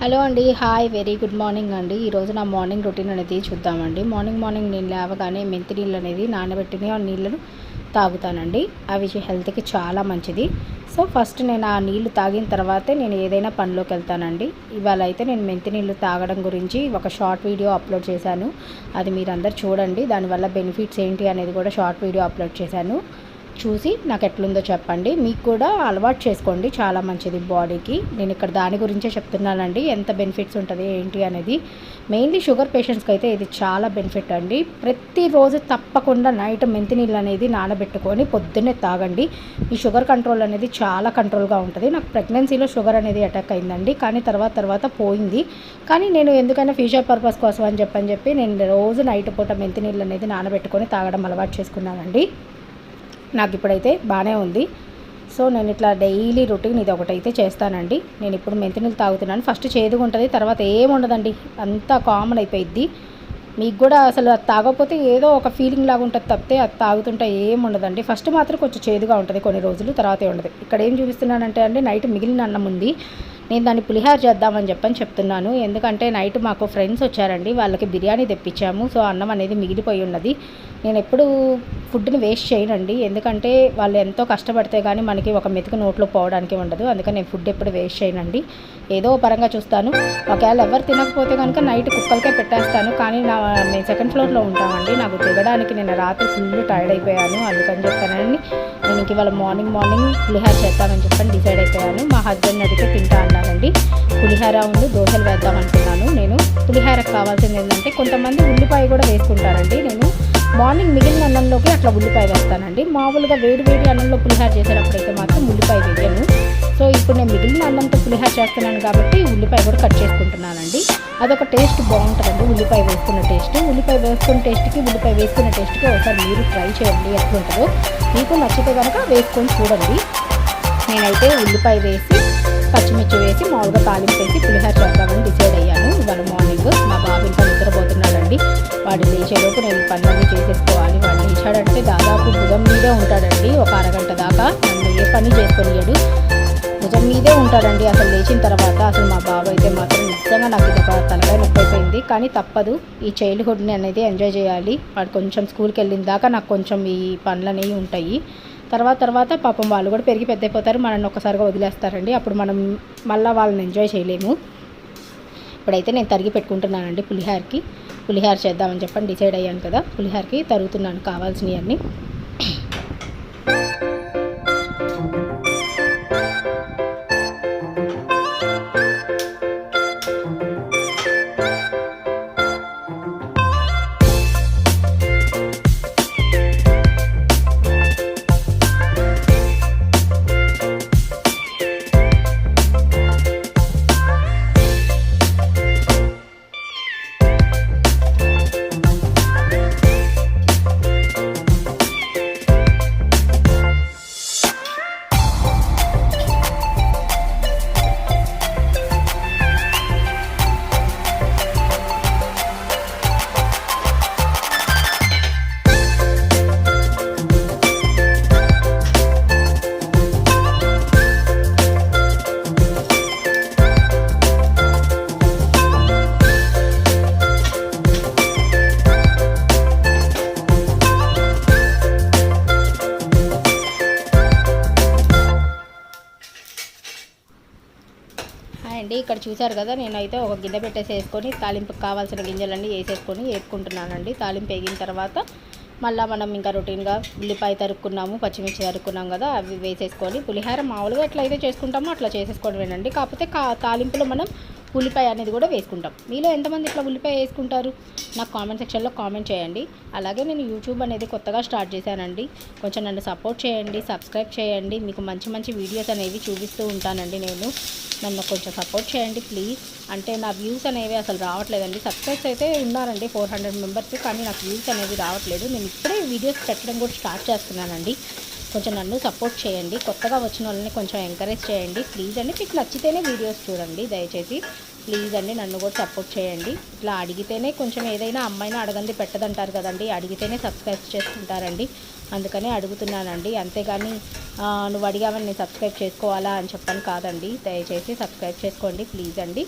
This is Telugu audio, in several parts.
హలో అండి హాయ్ వెరీ గుడ్ మార్నింగ్ అండి. ఈరోజు నా మార్నింగ్ రొటీన్ అనేది చూద్దామండి. మార్నింగ్ మార్నింగ్ నేను లేవగానే మెంతి నీళ్ళు అనేది నానబెట్టిన ఆ నీళ్ళను తాగుతానండి. అవి హెల్త్కి చాలా మంచిది. సో ఫస్ట్ నేను ఆ నీళ్ళు తాగిన తర్వాతే నేను ఏదైనా పనిలోకి వెళ్తానండి. ఇవాళ అయితే నేను మెంతి నీళ్ళు తాగడం గురించి ఒక షార్ట్ వీడియో అప్లోడ్ చేశాను. అది మీరు అందరు చూడండి. దానివల్ల బెనిఫిట్స్ ఏంటి అనేది కూడా షార్ట్ వీడియో అప్లోడ్ చేశాను. చూసి నాకు ఎట్లుందో చెప్పండి. మీకు కూడా అలవాటు చేసుకోండి చాలా మంచిది బాడీకి. నేను ఇక్కడ దాని గురించే చెప్తున్నానండి. ఎంత బెనిఫిట్స్ ఉంటుంది ఏంటి అనేది. మెయిన్లీ షుగర్ పేషెంట్స్కి అయితే ఇది చాలా బెనిఫిట్ అండి. ప్రతిరోజు తప్పకుండా నైట్ మెంతి నీళ్ళు అనేది నానబెట్టుకొని పొద్దున్నే తాగండి. ఈ షుగర్ కంట్రోల్ అనేది చాలా కంట్రోల్గా ఉంటుంది. నాకు ప్రెగ్నెన్సీలో షుగర్ అనేది అటాక్ అయిందండి. కానీ తర్వాత తర్వాత పోయింది. కానీ నేను ఎందుకైనా ఫ్యూచర్ పర్పస్ కోసం అని చెప్పని చెప్పి నేను రోజు నైట్ పూట మెంతి నీళ్ళు అనేది నానబెట్టుకొని తాగడం అలవాటు చేసుకున్నానండి. నాకు ఇప్పుడైతే బాగానే ఉంది. సో నేను ఇట్లా డైలీ రొటీన్ ఇది ఒకటైతే చేస్తానండి. నేను ఇప్పుడు మెంతినీళ్ళు తాగుతున్నాను. ఫస్ట్ చేదుగా ఉంటుంది తర్వాత ఏముండదండి అంతా కామన్ అయిపోయిద్ది. మీకు కూడా అసలు అది తాగకపోతే ఏదో ఒక ఫీలింగ్ లాగా ఉంటుంది తప్పితే అది తాగుతుంటే ఏం ఉండదండి. ఫస్ట్ మాత్రం కొంచెం చేదుగా ఉంటుంది కొన్ని రోజులు తర్వాతే ఉండదు. ఇక్కడ ఏం చూపిస్తున్నానంటే అండి నైట్ మిగిలిన అన్నం ఉంది. నేను దాన్ని పులిహార చేద్దామని చెప్పని చెప్తున్నాను. ఎందుకంటే నైట్ మాకు ఫ్రెండ్స్ వచ్చారండి వాళ్ళకి బిర్యానీ తెప్పించాము. సో అన్నం అనేది మిగిలిపోయి ఉన్నది. నేను ఎప్పుడు ఫుడ్ని వేస్ట్ చేయనండి. ఎందుకంటే వాళ్ళు ఎంతో కష్టపడితే కానీ మనకి ఒక మెతుకు నోట్లో పోవడానికి ఉండదు. అందుకని నేను ఫుడ్ ఎప్పుడు వేస్ట్ చేయనండి. ఏదో పరంగా చూస్తాను. ఒకవేళ ఎవరు తినకపోతే కనుక నైట్ కుక్కలకే పెట్టేస్తాను. కానీ నా నేను సెకండ్ ఫ్లోర్లో ఉంటామండి నాకు దిగడానికి నేను రాత్రి ఫుల్ టైర్డ్ అయిపోయాను. అందుకని చెప్పానండి. నేను ఇంక ఇవాళ మార్నింగ్ మార్నింగ్ పులిహార చేద్దామని చెప్పని డిసైడ్ అయిపోయాను. మా హస్బెండ్ అడిగితే తింటా అన్నానండి పులిహార ఉండి దోశలు వేద్దాం అనుకున్నాను. నేను పులిహారకు కావాల్సింది ఏంటంటే కొంతమంది ఉల్లిపాయ కూడా వేసుకుంటారండి. నేను మార్నింగ్ మిగిలిన అన్నంలోకి అట్లా ఉల్లిపాయ వేస్తానండి. మామూలుగా వేడి వేడి అన్నంలో పులిహార చేసేటప్పుడైతే మాత్రం ఉల్లిపాయ వేయను. సో ఇప్పుడు నేను మిగిలిన అన్నంతో పులిహార చేస్తున్నాను కాబట్టి ఉల్లిపాయ కూడా కట్ చేసుకుంటున్నానండి. అదొక టేస్ట్ బాగుంటుందండి ఉల్లిపాయ వేసుకున్న టేస్ట్. ఉల్లిపాయ వేసుకున్న టేస్ట్కి ఉల్లిపాయ వేసుకున్న టేస్ట్కి ఒకసారి మీరు ట్రై చేయండి ఎట్లుంటుందో మీకు నచ్చితే కనుక వేసుకొని చూడండి. నేనైతే ఉల్లిపాయ వేసి పచ్చిమిర్చి వేసి మామూలుగా తాలింపు వేసి పులిహార చేద్దామని డిసైడ్ అయ్యాను. ఇవాళ మార్నింగ్ మా బాబు ఇంకా నిద్రపోతున్నాడండి వాడు లేచేలోపు నేను పనులన్నీ చేసేసుకోవాలి. వాడు లేచాడంటే దాదాపు భుజం మీదే ఉంటాడండి. ఒక అరగంట దాకా నన్ను ఏ పని చేసుకొనియాడు భుజం మీదే ఉంటాడండి అసలు లేచిన తర్వాత. అసలు మా బాబు అయితే మాత్రం నిజంగా నాకు ఇది ఒక తలకాయ నొప్పి అయిపోయింది కానీ తప్పదు. ఈ చైల్డ్హుడ్ని అనేది ఎంజాయ్ చేయాలి. వాడు కొంచెం స్కూల్కి వెళ్ళిన దాకా నాకు కొంచెం ఈ పనులు అనేవి ఉంటాయి. తర్వాత తర్వాత పాపం వాళ్ళు కూడా పెరిగి పెద్ద అయిపోతారు మనల్ని ఒక్కసారిగా వదిలేస్తారండి. అప్పుడు మనం మళ్ళీ వాళ్ళని ఎంజాయ్ చేయలేము. ఇప్పుడైతే నేను తరిగి పెట్టుకుంటున్నానండి పులిహార్కి. పులిహార చేద్దామని చెప్పని డిసైడ్ అయ్యాను కదా పులిహారకి తరుగుతున్నాను కావాల్సినవన్నీ. ఇక్కడ చూసారు కదా నేనైతే ఒక గిన్నె పెట్టేసి వేసుకొని తాలింపుకి కావాల్సిన గింజలన్నీ వేసేసుకొని వేపుకుంటున్నానండి. తాలింపు వేగిన తర్వాత మళ్ళీ మనం ఇంకా రొటీన్గా ఉల్లిపాయ తరుక్కున్నాము పచ్చిమిర్చి తరుక్కున్నాం కదా అవి వేసేసుకొని పులిహార మామూలుగా ఎట్లయితే చేసుకుంటామో అట్లా చేసేసుకోవడమేనండి. కాకపోతే కా తాలింపులో మనం ఉల్లిపాయ అనేది కూడా వేసుకుంటాం. మీలో ఎంతమంది ఇట్లా ఉల్లిపాయ వేసుకుంటారు? నాకు కామెంట్ సెక్షన్లో కామెంట్ చేయండి. అలాగే నేను యూట్యూబ్ అనేది కొత్తగా స్టార్ట్ చేశానండి. కొంచెం నన్ను సపోర్ట్ చేయండి సబ్స్క్రైబ్ చేయండి. మీకు మంచి మంచి వీడియోస్ అనేవి చూపిస్తూ ఉంటానండి నేను. నన్ను కొంచెం సపోర్ట్ చేయండి ప్లీజ్ అంటే నా వ్యూస్ అనేవి అసలు రావట్లేదండి. సబ్స్క్రైబ్స్ అయితే ఉన్నారండి ఫోర్ హండ్రెడ్ మెంబర్స్ కానీ నాకు వ్యూస్ అనేవి రావట్లేదు. నేను ఇప్పుడే వీడియోస్ పెట్టడం కూడా స్టార్ట్ చేస్తున్నానండి. కొంచెం నన్ను సపోర్ట్ చేయండి. కొత్తగా వచ్చిన వాళ్ళని కొంచెం ఎంకరేజ్ చేయండి. ప్లీజ్ అండి మీకు నచ్చితేనే వీడియోస్ చూడండి. దయచేసి ప్లీజ్ అండి నన్ను కూడా సపోర్ట్ చేయండి. ఇట్లా అడిగితేనే కొంచెం ఏదైనా అమ్మాయిని అడగంది పెట్టదంటారు కదండి. అడిగితేనే సబ్స్క్రైబ్ చేసుకుంటారండి. అందుకనే అడుగుతున్నానండి. అంతేగాని నువ్వు అడిగావని నేను సబ్స్క్రైబ్ చేసుకోవాలా అని చెప్పని కాదండి. దయచేసి సబ్స్క్రైబ్ చేసుకోండి. ప్లీజ్ అండి.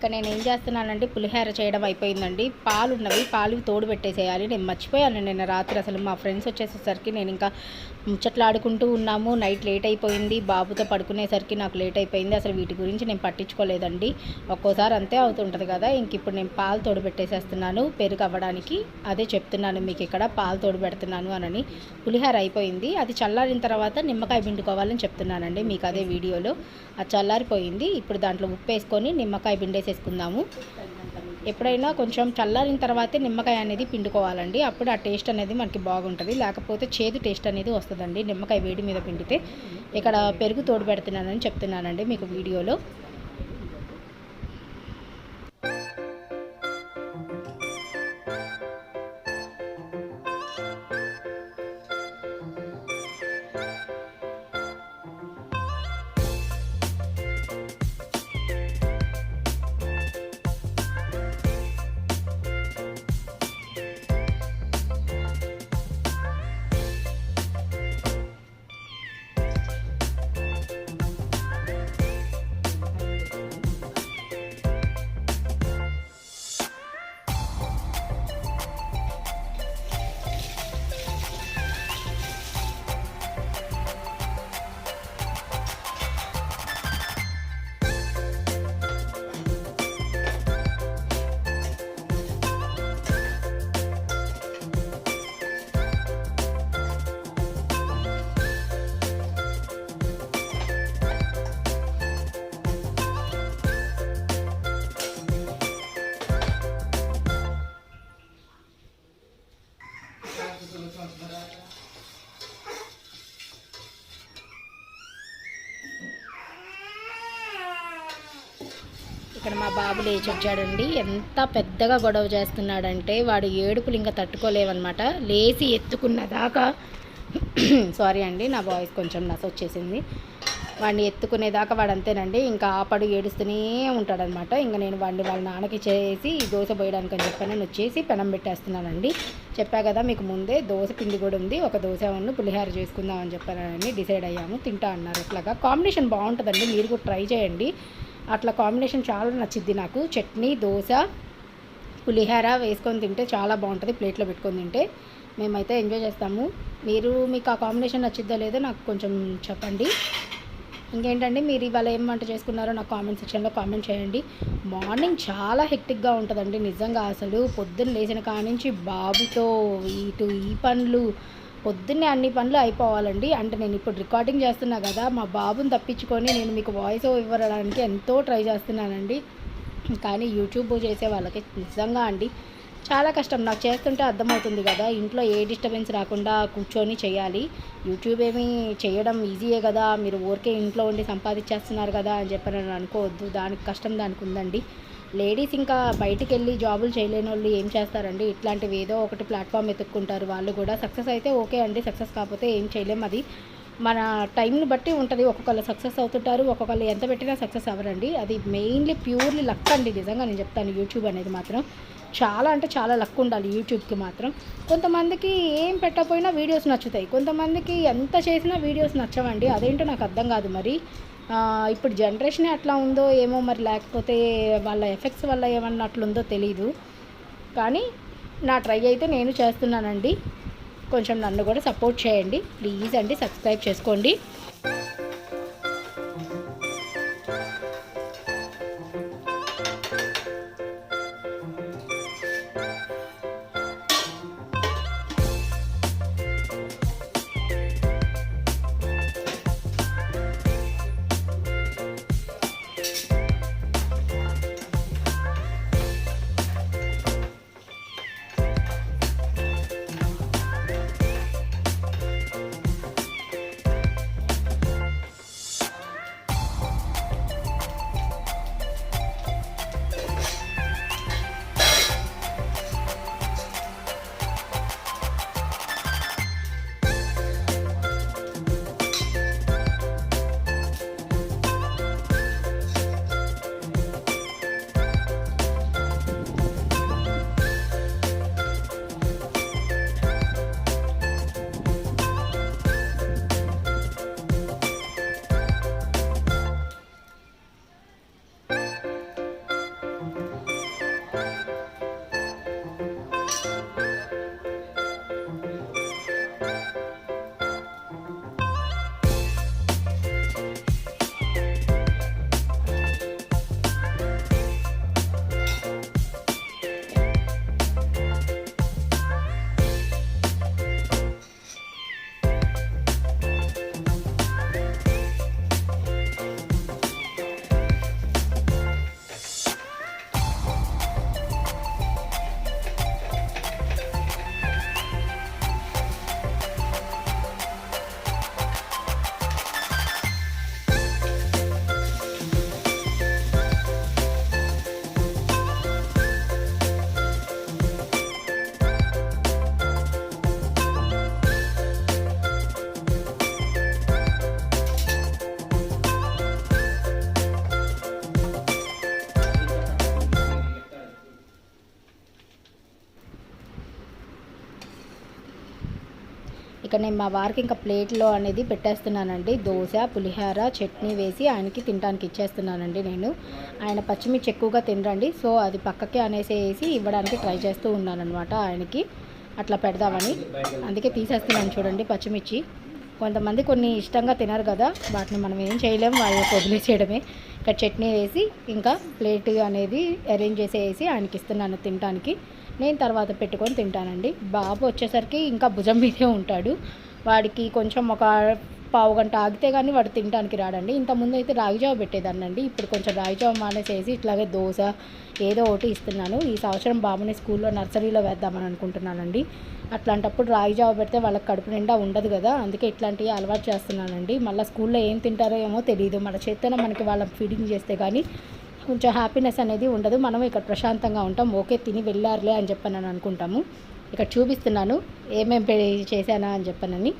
ఇక నేను ఏం చేస్తున్నానంటే పులిహోర చేయడం అయిపోయిందండి. పాలు ఉన్నవి పాలు తోడు పెట్టేసేయాలి. నేను మర్చిపోయాను నిన్న రాత్రి. అసలు మా ఫ్రెండ్స్ వచ్చేసేసరికి నేను ఇంకా ముచ్చట్లాడుకుంటూ ఉన్నాము. నైట్ లేట్ అయిపోయింది. బాబుతో పడుకునేసరికి నాకు లేట్ అయిపోయింది. అసలు వీటి గురించి నేను పట్టించుకోలేదండి. ఒక్కోసారి అంతే అవుతుంటుంది కదా. ఇంక ఇప్పుడు నేను పాలు తోడు పెట్టేసేస్తున్నాను పెరుగు అవ్వడానికి. అదే చెప్తున్నాను మీకు ఇక్కడ పాలు తోడు పెడుతున్నాను అనని పులిహోర అయిపోయింది. అది చల్లారిన తర్వాత నిమ్మకాయ పిండుకోవాలని చెప్తున్నానండి మీకు అదే వీడియోలో. అది చల్లారిపోయింది. ఇప్పుడు దాంట్లో ఉప్పు వేసుకొని నిమ్మకాయ పిండేసేసుకుందాము. ఎప్పుడైనా కొంచెం చల్లారిన తర్వాతే నిమ్మకాయ అనేది పిండుకోవాలండి. అప్పుడు ఆ టేస్ట్ అనేది మనకి బాగుంటుంది. లేకపోతే చేదు టేస్ట్ అనేది వస్తుందండి నిమ్మకాయ వేడి మీద పిండితే. ఇక్కడ పెరుగు తోడు పెడుతున్నానని చెప్తున్నానండి మీకు వీడియోలో. బాబు లేచి వచ్చాడండి ఎంత పెద్దగా గొడవ చేస్తున్నాడంటే వాడు ఏడుపులు ఇంకా తట్టుకోలేవన్నమాట. లేచి ఎత్తుకున్న దాకా సారీ అండి నా వాయిస్ కొంచెం నస వచ్చేసింది. వాడిని ఎత్తుకునేదాకా వాడు అంతేనండి. ఇంకా ఆపడు ఏడుస్తూనే ఉంటాడనమాట ఇంకా నేను వాడిని వాళ్ళ నాన్నకి చేసి దోశ పోయడానికి అని చెప్పి నేను వచ్చేసి పెనం పెట్టేస్తున్నానండి. చెప్పా కదా మీకు ముందే దోశ పిండి కూడా ఉంది. ఒక దోశ ఉన్న పులిహార చేసుకుందాం అని చెప్పానండి డిసైడ్ అయ్యాము. తింటా అన్నారు. అట్లాగా కాంబినేషన్ బాగుంటుందండి. మీరు కూడా ట్రై చేయండి. అట్లా కాంబినేషన్ చాలా నచ్చిద్ది నాకు. చట్నీ దోశ పులిహార వేసుకొని తింటే చాలా బాగుంటుంది ప్లేట్లో పెట్టుకొని తింటే. మేమైతే ఎంజాయ్ చేస్తాము. మీరు మీకు ఆ కాంబినేషన్ నచ్చిద్దో లేదో నాకు కొంచెం చెప్పండి. ఇంకేంటండి మీరు ఇవాళ ఏం వంట చేసుకున్నారో నాకు కామెంట్ సెక్షన్లో కామెంట్ చేయండి. మార్నింగ్ చాలా హెక్టిక్గా ఉంటుందండి నిజంగా అసలు పొద్దున్న లేచిన కానించి బాబుతో ఇటు ఈ పనులు పొద్దున్నే అన్ని పనులు అయిపోవాలండి. అంటే నేను ఇప్పుడు రికార్డింగ్ చేస్తున్నా కదా మా బాబుని తప్పించుకొని నేను మీకు వాయిస్ ఇవ్వడానికి ఎంతో ట్రై చేస్తున్నానండి. కానీ యూట్యూబ్ చేసే వాళ్ళకి నిజంగా అండి చాలా కష్టం. నాకు చేస్తుంటే అర్థమవుతుంది కదా ఇంట్లో ఏ డిస్టర్బెన్స్ రాకుండా కూర్చొని చేయాలి. యూట్యూబ్ ఏమి చేయడం ఈజీయే కదా మీరు ఊరికే ఇంట్లో ఉండి సంపాదించేస్తున్నారు కదా అని చెప్పి నేను అనుకోవద్దు. దానికి కష్టం దానికి ఉందండి. లేడీస్ ఇంకా బయటికి వెళ్ళి జాబులు చేయలేని వాళ్ళు ఏం చేస్తారండి? ఇట్లాంటివి ఏదో ఒకటి ప్లాట్ఫామ్ వెతుక్కుంటారు. వాళ్ళు కూడా సక్సెస్ అయితే ఓకే అండి. సక్సెస్ కాకపోతే ఏం చేయలేము అది మన టైంని బట్టి ఉంటుంది. ఒక్కొక్కళ్ళు సక్సెస్ అవుతుంటారు. ఒక్కొక్కళ్ళు ఎంత పెట్టినా సక్సెస్ అవ్వరండి. అది మెయిన్లీ ప్యూర్లీ లక్ అండి. నిజంగా నేను చెప్తాను. యూట్యూబ్ అనేది మాత్రం చాలా అంటే చాలా లక్ ఉండాలి యూట్యూబ్కి మాత్రం. కొంతమందికి ఏం పెట్టకపోయినా వీడియోస్ నచ్చుతాయి. కొంతమందికి ఎంత చేసినా వీడియోస్ నచ్చవండి. అదేంటో నాకు అర్థం కాదు మరి. ఇప్పుడు జనరేషన్ అట్లా ఉందో ఏమో మరి లేకపోతే వాళ్ళ ఎఫెక్ట్స్ వల్ల ఏమన్నా అట్లుందో తెలీదు. కానీ నా ట్రై అయితే నేను చేస్తున్నానండి. కొంచెం నన్ను కూడా సపోర్ట్ చేయండి. ప్లీజ్ అండి సబ్స్క్రైబ్ చేసుకోండి. ఇక్కడ నేను మా వారికి ఇంకా ప్లేట్లో అనేది పెట్టేస్తున్నానండి. దోశ పులిహోర చట్నీ వేసి ఆయనకి తినడానికి ఇచ్చేస్తున్నానండి నేను. ఆయన పచ్చిమిర్చి ఎక్కువగా తినరండి. సో అది పక్కకి అనేసి వేసి ఇవ్వడానికి ట్రై చేస్తూ ఉన్నాను అనమాట ఆయనకి. అట్లా పెడదామని. అందుకే తీసేస్తున్నాను చూడండి పచ్చిమిర్చి. కొంతమంది కొన్ని ఇష్టంగా తినరు కదా. వాటిని మనం ఏం చేయలేము వాళ్ళ వదిలేసేయడమే. ఇక్కడ చట్నీ వేసి ఇంకా ప్లేట్ అనేది అరేంజ్ చేసేసి ఆయనకి ఇస్తున్నాను తినడానికి నేను తర్వాత పెట్టుకొని తింటానండి. బాబు వచ్చేసరికి ఇంకా భుజం మీదే ఉంటాడు. వాడికి కొంచెం ఒక పావు గంట ఆగితే కానీ వాడు తినడానికి రాడండి. ఇంతకుముందు అయితే రాగిజావ పెట్టేదాన్నండి ఇప్పుడు కొంచెం రాగిజావ మానేసేసి ఇట్లాగే దోశ ఏదో ఒకటి ఇస్తున్నాను. ఈ సంవత్సరం బాబుని స్కూల్లో నర్సరీలో వేద్దామని అనుకుంటున్నానండి. అట్లాంటప్పుడు రాగిజావ పెడితే వాళ్ళకి కడుపు నిండా ఉండదు కదా. అందుకే ఇట్లాంటివి అలవాటు చేస్తున్నానండి. మళ్ళీ స్కూల్లో ఏం తింటారో ఏమో తెలియదు మన చేతన మనకి వాళ్ళకి ఫీడింగ్ చేస్తే కానీ కొంచెం హ్యాపీనెస్ అనేది ఉండదు. మనం ఇక్కడ ప్రశాంతంగా ఉంటాం. ఓకే తిని వెళ్ళారులే అని చెప్పని అనుకుంటాము. ఇక్కడ చూపిస్తున్నాను. ఏమేమి చేశానా అని చెప్పనని.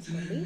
చేసుకోండి